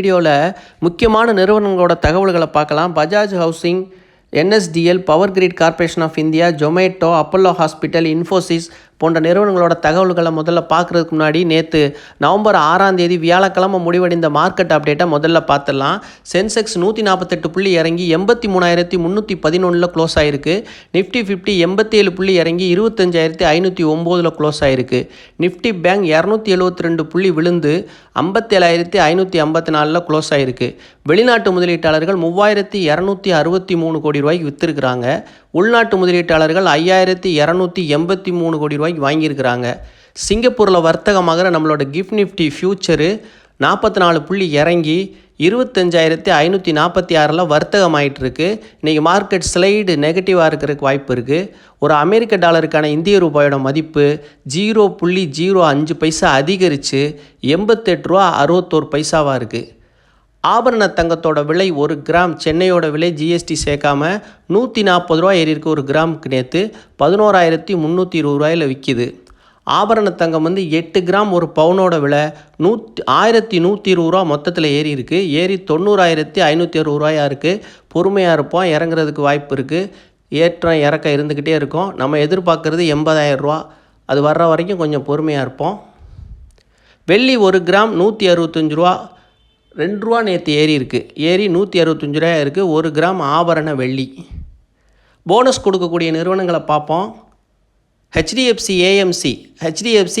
வீடியோவில் முக்கியமான நிறுவனங்களோட தகவல்களை பார்க்கலாம். Bajaj housing NSDL power grid corporation of India Zomato Apollo hospital Infosys போன்ற நிறுவனங்களோட தகவல்களை முதல்ல பார்க்குறதுக்கு முன்னாடி நேற்று நவம்பர் ஆறாம் தேதி வியாழக்கிழமை முடிவடைந்த மார்க்கெட் அப்டேட்டை முதல்ல பார்த்துடலாம். சென்செக்ஸ் நூற்றி நாற்பத்தெட்டு புள்ளி இறங்கி எண்பத்தி மூணாயிரத்தி முந்நூற்றி பதினொன்றில் க்ளோஸ் ஆயிருக்கு. நிஃப்டி ஃபிஃப்டி எண்பத்தி ஏழு புள்ளி இறங்கி இருபத்தஞ்சாயிரத்தி ஐநூற்றி ஒம்போதில் க்ளோஸ் ஆயிருக்கு. நிஃப்டி பேங்க் இரநூத்தி எழுபத்தி ரெண்டு புள்ளி விழுந்து ஐம்பத்தேழாயிரத்தி ஐநூற்றி ஐம்பத்தி நாலில் க்ளோஸ் ஆயிருக்கு. வெளிநாட்டு முதலீட்டாளர்கள் மூவாயிரத்தி இரநூத்தி அறுபத்தி மூணு கோடி ரூபாய்க்கு விற்றுருக்குறாங்க உள்நாட்டு முதலீட்டாளர்கள் ஐயாயிரத்தி இரநூத்தி எண்பத்தி மூணு கோடி ரூபாய்க்கு வாங்கியிருக்கிறாங்க. சிங்கப்பூரில் வர்த்தகமாகிற நம்மளோட கிஃப்ட் நிஃப்டி ஃபியூச்சரு நாற்பத்தி நாலு புள்ளி இறங்கி இருபத்தஞ்சாயிரத்தி ஐநூற்றி நாற்பத்தி ஆறில் வர்த்தகம் ஆகிட்டுருக்கு இன்றைக்கி மார்க்கெட் ஸ்லைடு நெகட்டிவாக இருக்கிறதுக்கு வாய்ப்பு இருக்குது ஒரு அமெரிக்க டாலருக்கான இந்திய ரூபாயோட மதிப்பு ஜீரோ புள்ளி ஜீரோ அஞ்சு பைசா அதிகரித்து எண்பத்தெட்டு ரூபா அறுபத்தோரு பைசாவாக இருக்குது ஆபரண தங்கத்தோட விலை ஒரு கிராம் சென்னையோட விலை ஜிஎஸ்டி சேர்க்காம நூற்றி நாற்பது ரூபா ஏறி இருக்கு ஒரு கிராமுக்கு நேற்று பதினோராயிரத்தி முந்நூற்றி இருபது ரூபாயில் விற்கிது ஆபரண தங்கம் வந்து எட்டு கிராம் ஒரு பவுனோட விலை நூற்றி ஆயிரத்தி நூற்றி இருபது ரூபா மொத்தத்தில் ஏறி இருக்குது ஏறி தொண்ணூறாயிரத்தி ஐநூற்றி அறுபது ரூபாயா இருக்குது பொறுமையாக இருப்போம் இறங்குறதுக்கு வாய்ப்பு இருக்குது ஏற்றம் இறக்கம் இருந்துக்கிட்டே இருக்கும். நம்ம எதிர்பார்க்குறது எண்பதாயிரம் ரூபா. அது வர்ற வரைக்கும் கொஞ்சம் பொறுமையாக இருப்போம். வெள்ளி ஒரு கிராம் நூற்றி அறுபத்தஞ்சு ரூபா. ரெண்டு ரூபா நேற்று ஏறி இருக்குது ஏறி நூற்றி அறுபத்தஞ்சு ரூபா இருக்குது ஒரு கிராம் ஆபரண வெள்ளி. போனஸ் கொடுக்கக்கூடிய நிறுவனங்களை பார்ப்போம். HDFC AMC HDFC